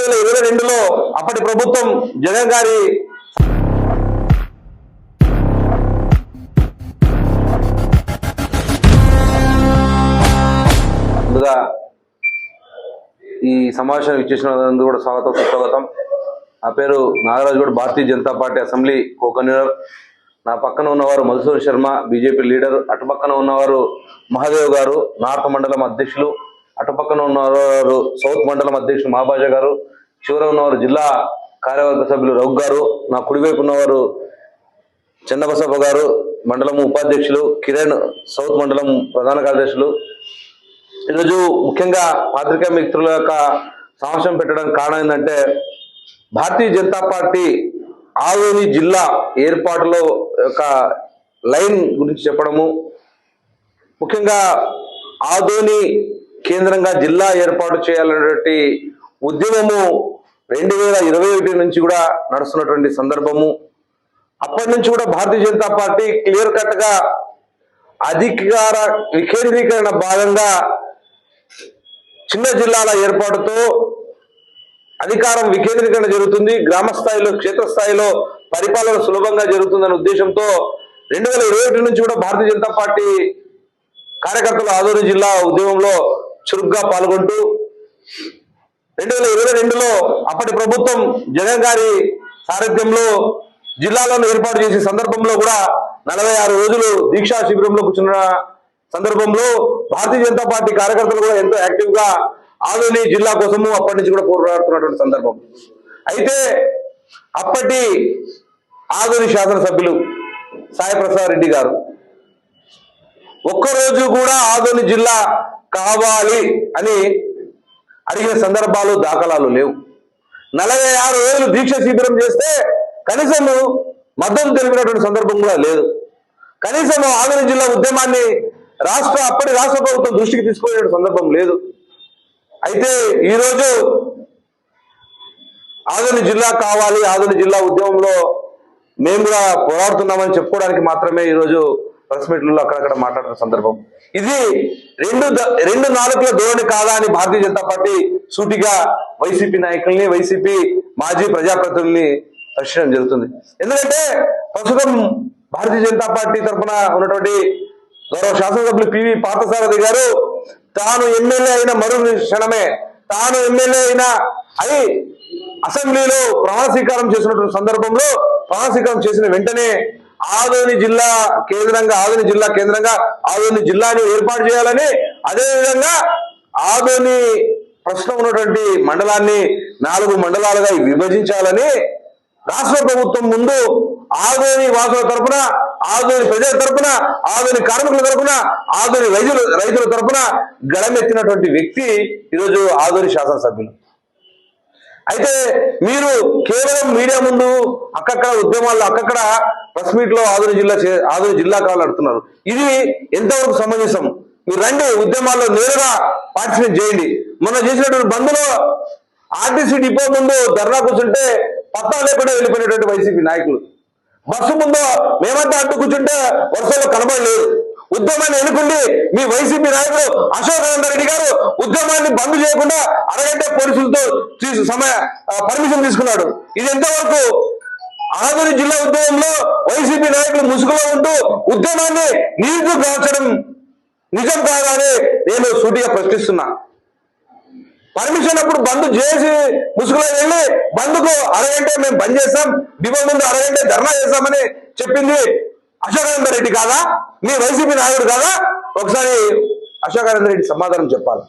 రెండు వేల ఇరవై రెండులో అప్పటి ప్రభుత్వం జగన్ గారి ముందుగా ఈ సమావేశం ఇచ్చేసినందుకు కూడా స్వాగతం సుస్వాగతం. నా పేరు నాగరాజు కూడా Bharatiya Janata party assembly co convener నా పక్కన ఉన్నవారు మధుసూర్ శర్మ బీజేపీ లీడర్. అటు పక్కన ఉన్నవారు మహాదేవ్ గారు నార్త్ మండలం అధ్యక్షులు. అటు పక్కన ఉన్నవారు సౌత్ మండలం అధ్యక్షులు మహాబాజా గారు చివర ఉన్నవారు జిల్లా కార్యవర్గ సభ్యులు రఘు గారు నా కుడివైపు ఉన్నవారు చెన్నబసప్ప గారు మండలం ఉపాధ్యక్షులు కిరణ్ సౌత్ మండలం ప్రధాన కార్యదర్శులు. ఈరోజు ముఖ్యంగా పాత్రికా మిత్రుల యొక్క సమావేశం పెట్టడానికి కారణం ఏంటంటే భారతీయ జనతా పార్టీ ఆదోని జిల్లా ఏర్పాటులో యొక్క లైన్ గురించి చెప్పడము. ముఖ్యంగా ఆదోని కేంద్రంగా జిల్లా ఏర్పాటు చేయాలనేటువంటి ఉద్యమము రెండు వేల ఇరవై ఒకటి నుంచి కూడా నడుస్తున్నటువంటి సందర్భము. అప్పటి నుంచి కూడా భారతీయ జనతా పార్టీ క్లియర్ కట్గా అధికార వికేంద్రీకరణ భాగంగా చిన్న జిల్లాల ఏర్పాటుతో అధికారం వికేంద్రీకరణ జరుగుతుంది. గ్రామ స్థాయిలో క్షేత్రస్థాయిలో పరిపాలన సులభంగా జరుగుతుందనే ఉద్దేశంతో రెండు వేల ఇరవై ఒకటి నుంచి కూడా భారతీయ జనతా పార్టీ కార్యకర్తలు ఆదూరు జిల్లా ఉద్యమంలో చురుగ్గా పాల్గొంటూ రెండు వేల ఇరవై రెండులో అప్పటి ప్రభుత్వం జగన్ గారి సారథ్యంలో జిల్లాలను ఏర్పాటు చేసే సందర్భంలో కూడా నలభై ఆరు రోజులు దీక్షా శిబిరంలో కూర్చున్న సందర్భంలో భారతీయ జనతా పార్టీ కార్యకర్తలు కూడా ఎంతో యాక్టివ్గా ఆదోని జిల్లా కోసము అప్పటి నుంచి కూడా పోరాడుతున్నటువంటి సందర్భం. అయితే అప్పటి ఆదోని శాసనసభ్యులు సాయి ప్రసాద్ రెడ్డి గారు ఒక్కరోజు కూడా ఆదోని జిల్లా కావాలి అని అడిగిన సందర్భాలు దాఖలాలు లేవు. నలభై ఆరు రోజులు దీక్ష శిబిరం చేస్తే కనీసం మద్దతు తెలిపినటువంటి సందర్భం కూడా లేదు. కనీసం ఆంధ్ర జిల్లా ఉద్యమాన్ని రాష్ట్ర అప్పటి రాష్ట్ర ప్రభుత్వం దృష్టికి తీసుకునే సందర్భం లేదు. అయితే ఈరోజు ఆదోని జిల్లా కావాలి ఆదోని జిల్లా ఉద్యమంలో మేము కూడా పోరాడుతున్నామని చెప్పుకోవడానికి మాత్రమే ఈరోజు ప్రెస్ మీట్లలో అక్కడక్కడ మాట్లాడిన సందర్భం. ఇది రెండు రెండు నాలుగుల ధోరణి కాదా అని భారతీయ జనతా పార్టీ సూటిగా వైసీపీ నాయకుల్ని వైసీపీ మాజీ ప్రజాప్రతినిధుల్ని ప్రశ్నించడం జరుగుతుంది. ఎందుకంటే ప్రస్తుతం భారతీయ జనతా పార్టీ తరఫున ఉన్నటువంటి గౌరవ శాసనసభ్యులు పివి పార్థసారథి గారు తాను ఎమ్మెల్యే అయిన మరు క్షణమే తాను ఎమ్మెల్యే అయిన అయి అసెంబ్లీలో ప్రమాణ స్వీకారం చేసినటువంటి సందర్భంలో ప్రమాణ స్వీకారం చేసిన వెంటనే ఆదోని జిల్లా కేంద్రంగా ఆదోని జిల్లా కేంద్రంగా ఆదోని జిల్లాని ఏర్పాటు చేయాలని అదేవిధంగా ఆదోని ప్రస్తుతం ఉన్నటువంటి మండలాన్ని నాలుగు మండలాలుగా విభజించాలని రాష్ట్ర ప్రభుత్వం ముందు ఆదోని వాసుల తరపున ఆదోని ప్రజల తరపున ఆదోని కార్మికుల తరఫున ఆదోని రైతుల రైతుల తరపున గడమెత్తినటువంటి వ్యక్తి ఈరోజు ఆదోని శాసనసభ్యులు. అయితే మీరు కేవలం మీడియా ముందు అక్కక్కడ ఉద్యమాల్లో అక్కక్కడ ప్రెస్ మీట్లో ఆదోని జిల్లా చే- జిల్లా కావాలని ఇది ఎంతవరకు సమంజసం? మీరు రండి ఉద్యమాల్లో నేరుగా పార్టిసిపేట్ చేయండి. మొన్న చేసినటువంటి బంద్లో ఆర్టీసీ డిపో ముందు ధర్నా కూర్చుంటే పత్తా లేకుండా వెళ్ళిపోయినటువంటి వైసీపీ నాయకులు. బస్సు ముందు మేమంతా అడ్డు కూర్చుంటే వరుసలో కనబడలేదు. ఉద్యమాన్ని ఎన్నుకుండి మీ వైసీపీ నాయకుడు అశోక్ రెడ్డి గారు ఉద్యమాన్ని బంద్ చేయకుండా అరగంట పోలీసులతో సమయ పర్మిషన్ తీసుకున్నాడు. ఇది ఎంతవరకు ఆదరి జిల్లా ఉద్యమంలో వైసీపీ నాయకులు ముసుగులో ఉంటూ ఉద్యమాన్ని నీరు కాల్చడం నిజం కాదా అని నేను సూటిగా ప్రశ్నిస్తున్నా. పర్మిషన్ అప్పుడు బంద్ చేసి ముసుగులో వెళ్ళి బంద్కు అరగంట మేము బంద్ చేస్తాం డిపో ముందు అరగంటే ధర్నా చేస్తామని చెప్పింది అశోకానంద రెడ్డి కాదా? మీ వైసీపీ నాయకుడు కాదా? ఒకసారి అశోకానంద రెడ్డి సమాధానం చెప్పాలి.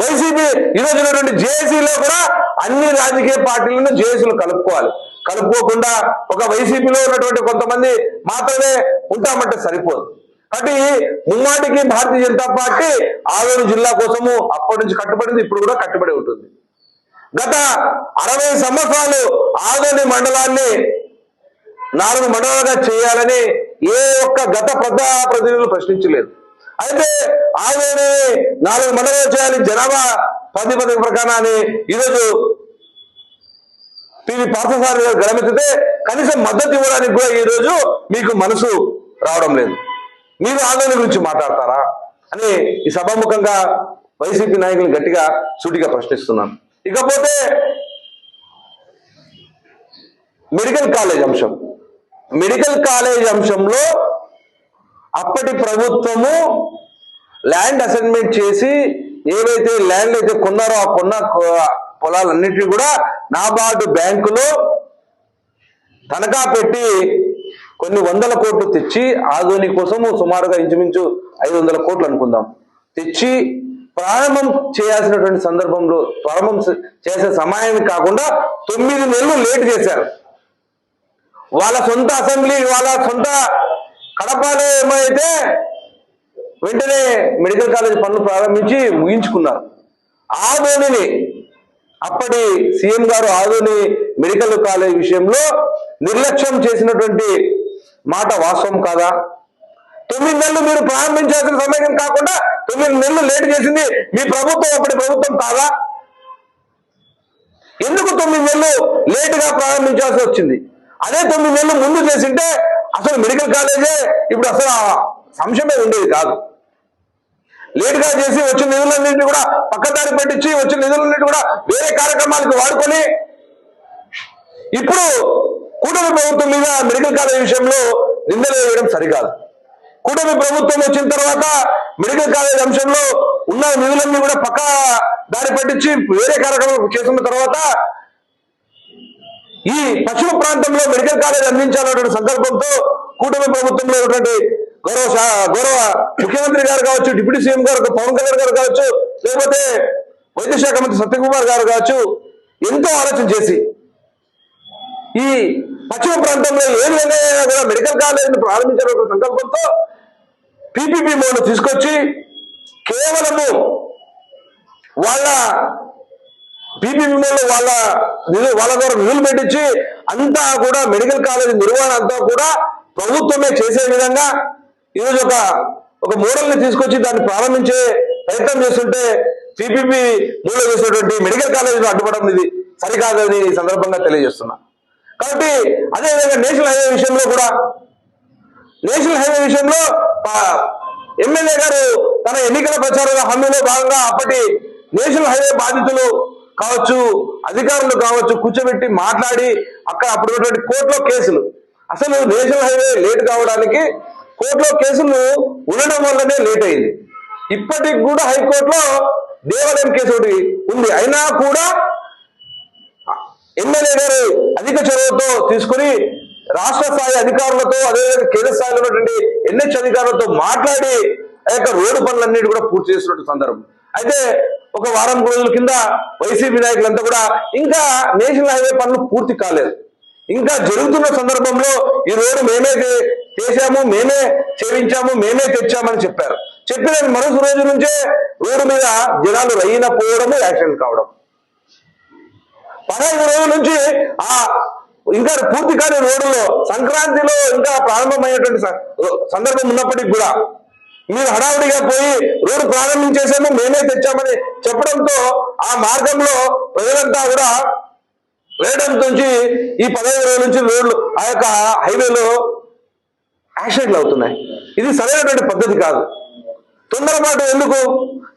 వైసీపీ ఈరోజు ఉన్నటువంటి జేఏసీలో కూడా అన్ని రాజకీయ పార్టీలను జేఏసీలు కలుపుకోవాలి. కలుపుకోకుండా ఒక వైసీపీలో ఉన్నటువంటి కొంతమంది మాత్రమే ఉంటామంటే సరిపోదు. కాబట్టి ముమ్మాటికి భారతీయ జనతా పార్టీ ఆవేరు జిల్లా కోసము అప్పటి నుంచి కట్టుబడింది ఇప్పుడు కూడా కట్టుబడి ఉంటుంది. గత అరవై సంవత్సరాలు ఆదోని మండలాన్ని నాలుగు మండలాలుగా చేయాలని ఏ ఒక్క గత ప్రజా ప్రతినిధులు ప్రశ్నించలేదు. అయితే ఆదోని నాలుగు మండలాలు చేయాలి జనాభా ప్రాతిపదిక ప్రకారాన్ని ఈరోజు పివి పార్థసారి గారు గడమెత్తితే కనీసం మద్దతు ఇవ్వడానికి కూడా ఈ రోజు మీకు మనసు రావడం లేదు. మీరు ఆందోళన గురించి మాట్లాడతారా? అని ఈ సభాముఖంగా వైసీపీ నాయకులు గట్టిగా సూటిగా ప్రశ్నిస్తున్నాను. ఇకపోతే మెడికల్ కాలేజ్ అంశం. మెడికల్ కాలేజ్ అంశంలో అప్పటి ప్రభుత్వము ల్యాండ్ అసైన్మెంట్ చేసి ఏవైతే ల్యాండ్ అయితే కొన్నారో ఆ కొన్న పొలాలన్నింటినీ కూడా నాబార్డు బ్యాంకులో తనఖా పెట్టి కొన్ని వందల కోట్లు తెచ్చి ఆధోని కోసము సుమారుగా ఇంచుమించు ఐదు వందల కోట్లు అనుకుందాం. తెచ్చి ప్రారంభం చేయాల్సినటువంటి సందర్భంలో ప్రారంభం చేసే సమయాన్ని కాకుండా తొమ్మిది నెలలు లేట్ చేశారు. వాళ్ళ సొంత అసెంబ్లీ వాళ్ళ సొంత కడపలో ఏమైతే వెంటనే మెడికల్ కాలేజ్ పనులు ప్రారంభించి ముగించుకున్నారు. ఆదోనిని అప్పటి సీఎం గారు ఆదోని మెడికల్ కాలేజ్ విషయంలో నిర్లక్ష్యం చేసినటువంటి మాట వాస్తవం కాదా? తొమ్మిది నెలలు మీరు ప్రారంభించాల్సిన సమయం కాకుండా తొమ్మిది నెలలు లేట్ చేసింది మీ ప్రభుత్వం అప్పటి ప్రభుత్వం కాదా? ఎందుకు తొమ్మిది నెలలు లేటుగా ప్రారంభించాల్సి వచ్చింది? అదే తొమ్మిది నెలలు ముందు చేసింటే అసలు మెడికల్ కాలేజే ఇప్పుడు అసలు సంశయమే ఉండేది కాదు. లేట్గా చేసి వచ్చిన నిధులన్నింటినీ కూడా పక్కదారి పెట్టించి వచ్చిన నిధులన్నింటినీ కూడా వేరే కార్యక్రమాలకు వాడుకొని ఇప్పుడు కూటమి ప్రభుత్వం మీద మెడికల్ కాలేజ్ విషయంలో నిందలు వేయడం సరికాదు. కూటమి ప్రభుత్వం వచ్చిన తర్వాత మెడికల్ కాలేజ్ అంశంలో ఉన్న నిధులన్నీ కూడా పక్క దారి పట్టించి వేరే కార్యక్రమం చేస్తున్న తర్వాత ఈ పశ్చిమ ప్రాంతంలో మెడికల్ కాలేజ్ అందించాలన్నటువంటి సందర్భంతో కూటమి ప్రభుత్వంలో ఉన్నటువంటి గౌరవ గౌరవ ముఖ్యమంత్రి గారు కావచ్చు డిప్యూటీ సీఎం గారు పవన్ కళ్యాణ్ గారు కావచ్చు లేకపోతే వైద్య శాఖ మంత్రి సత్యకుమార్ గారు కావచ్చు ఎంతో ఆలోచన చేసి ఈ పశ్చిమ ప్రాంతంలో ఏ విధంగా కూడా మెడికల్ కాలేజీని ప్రారంభించాలన్న సంకల్పంతో పీపీపీ మోడ్ తీసుకొచ్చి కేవలము వాళ్ళ పీపీపీలో వాళ్ళ వాళ్ళ ద్వారా నిధులు పెట్టించి అంతా కూడా మెడికల్ కాలేజ్ నిర్వహణ అంతా కూడా ప్రభుత్వమే చేసే విధంగా ఈరోజు ఒక ఒక మోడల్ని తీసుకొచ్చి దాన్ని ప్రారంభించే ప్రయత్నం చేస్తుంటే పీపీపీ మూల చేసినటువంటి మెడికల్ కాలేజీలో అడ్డుపడడం ఇది సరికాదని ఈ సందర్భంగా తెలియజేస్తున్నా. కాబట్టి అదేవిధంగా నేషనల్ హైవే విషయంలో కూడా నేషనల్ హైవే విషయంలో పా- ఎమ్మెల్యే గారు తన ఎన్నికల ప్రచార హామీలో భాగంగా అప్పటి నేషనల్ హైవే బాధితులు కావచ్చు అధికారులు కావచ్చు కూర్చోబెట్టి మాట్లాడి అక్కడ అప్పుడు ఉన్నటువంటి కోర్టులో కేసులు. అసలు నేషనల్ హైవే లేట్ కావడానికి కోర్టులో కేసులు ఉండడం వల్లనే లేట్ అయింది. ఇప్పటికి కూడా హైకోర్టులో దేవాలయం కేసు ఒకటి ఉంది. అయినా కూడా ఎమ్మెల్యే గారు అధిక చొరవతో తీసుకుని రాష్ట్ర స్థాయి అధికారులతో అదేవిధంగా కేంద్ర స్థాయిలో ఉన్నటువంటి ఎన్హెచ్ అధికారులతో మాట్లాడి ఆ యొక్క రోడ్డు పనులన్నిటి కూడా పూర్తి చేసినటువంటి సందర్భం. అయితే ఒక వారం రోజుల కింద వైసీపీ నాయకులంతా కూడా ఇంకా నేషనల్ హైవే పనులు పూర్తి కాలేదు. ఇంకా జరుగుతున్న సందర్భంలో ఈ రోడ్డు మేమే చేశాము మేమే చేయించాము మేమే తెచ్చామని చెప్పారు. చెప్పిన మరుసటి రోజు నుంచే రోడ్డు మీద జనాలు రయ్యిన పోవడము యాక్సిడెంట్ కావడం. పదహైదు రోజుల నుంచి ఆ ఇంకా పూర్తి కాని రోడ్డులో సంక్రాంతిలో ఇంకా ప్రారంభమైనటువంటి సందర్భం ఉన్నప్పటికీ కూడా మీరు హడావుడిగా పోయి రోడ్డు ప్రారంభించేసాము మేమే తెచ్చామని చెప్పడంతో ఆ మార్గంలో ప్రజలంతా కూడా వేయడం నుంచి ఈ పదహైదు రోజుల నుంచి రోడ్లు ఆ యొక్క హైవేలో యాక్సిడెంట్లు అవుతున్నాయి. ఇది సరైనటువంటి పద్ధతి కాదు. తొందరపాటు ఎందుకు?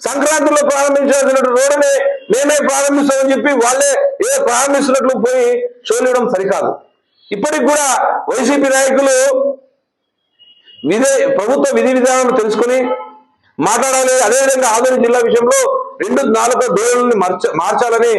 సంక్రాంతిలో ప్రారంభించాల్సిన రోడ్డుని మేమే ప్రారంభిస్తామని చెప్పి వాళ్ళే ఏదో ప్రారంభిస్తున్నట్లు పోయి చూడడం సరికాదు. ఇప్పటికి కూడా వైసీపీ నాయకులు విధే ప్రభుత్వ విధి విధానాలు తెలుసుకొని మాట్లాడాలి. అదేవిధంగా ఆదోని జిల్లా విషయంలో రెండు నాలుగు ధోరణుల్ని మార్చ మార్చాలని